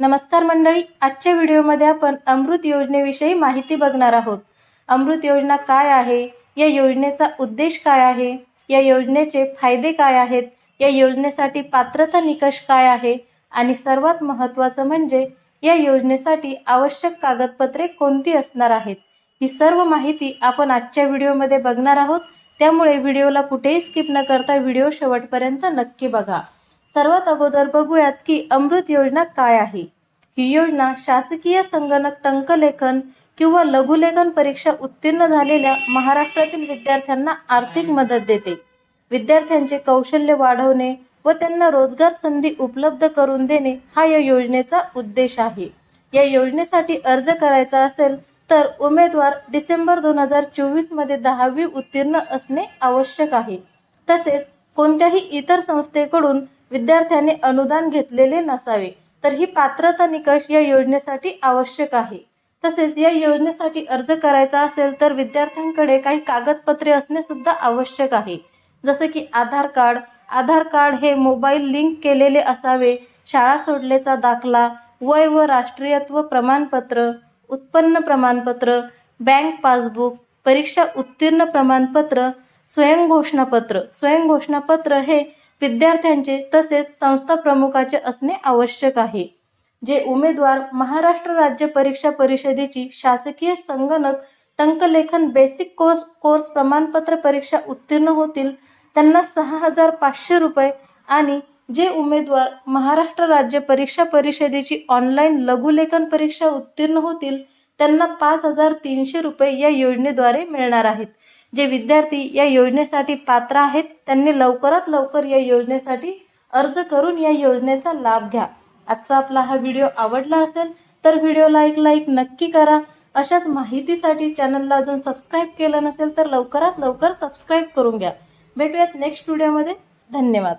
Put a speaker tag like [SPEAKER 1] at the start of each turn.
[SPEAKER 1] नमस्कार मंडळी आजच्या व्हिडिओमध्ये आपण अमृत योजनेविषयी माहिती बघणार आहोत. अमृत योजना काय आहे? या योजनेचा उद्देश काय आहे? या योजनेचे फायदे काय आहेत? या योजनेसाठी पात्रता निकष काय आहे? आणि सर्वात महत्त्वाचं म्हणजे या योजनेसाठी आवश्यक कागदपत्रे कोणती असणार आहेत? ही सर्व माहिती आपण आजच्या व्हिडिओमध्ये बघणार आहोत. त्यामुळे व्हिडिओला कुठेही स्किप न करता व्हिडिओ शेवटपर्यंत नक्की बघा. सर्वात अगोदर बघूयात की अमृत योजना काय आहे. ही योजना शासकीय संगणक टंकलेखन किंवा लघुलेखन परीक्षा उत्तीर्ण झालेल्या महाराष्ट्रातील विद्यार्थ्यांना आर्थिक मदत देते. विद्यार्थ्यांचे कौशल्य वाढवणे व त्यांना रोजगार संधी उपलब्ध करून देणे हा या योजनेचा उद्देश आहे. या योजनेसाठी अर्ज करायचा असेल तर उमेदवार डिसेंबर दोन हजार चोवीसमध्ये दहावी उत्तीर्ण असणे आवश्यक आहे. तसेच कोणत्याही इतर संस्थेकडून विद्यार्थ्यांनी अनुदान घेतलेले नसावे तर ही पात्रता निकष या योजनेसाठी आवश्यक आहे. तसेच या योजनेसाठी अर्ज करायचा असेल तर विद्यार्थ्यांकडे काही कागदपत्रे असणे सुद्धा आवश्यक आहे. जसे की आधार कार्ड आधार कार्ड हे मोबाईल लिंक केलेले असावे शाळा सोडल्याचा दाखला वय व राष्ट्रीयत्व प्रमाणपत्र उत्पन्न प्रमाणपत्र बँक पासबुक परीक्षा उत्तीर्ण प्रमाणपत्र स्वयंघोषणापत्र. स्वयंघोषणापत्र हे विद्यार्थ्यांचे तसेच संस्था प्रमुखाचे असणे आवश्यक आहे. जे उमेदवार महाराष्ट्र राज्य परीक्षा परिषदेची शासकीय संगणक टंकलेखन बेसिक कोर्स कोर्स प्रमाणपत्र परीक्षा उत्तीर्ण होतील त्यांना सहा हजार पाचशे रुपये आणि जे उमेदवार महाराष्ट्र राज्य परीक्षा परिषदेची ऑनलाईन लघुलेखन परीक्षा उत्तीर्ण होतील त्यांना पाच हजार तीनशे रुपये या योजनेद्वारे मिळणार आहेत. जे विद्यार्थी या योजनेसाठी पात्र आहेत त्यांनी लवकरात लवकर या योजनेसाठी अर्ज करून या योजनेचा लाभ घ्या. आजचा आपला हा व्हिडिओ आवडला असेल तर व्हिडिओला एक लाईक नक्की करा. अशाच माहितीसाठी चॅनलला अजून सबस्क्राईब केलं नसेल तर लवकरात लवकर सबस्क्राईब करून घ्या. भेटूयात नेक्स्ट व्हिडिओमध्ये. धन्यवाद.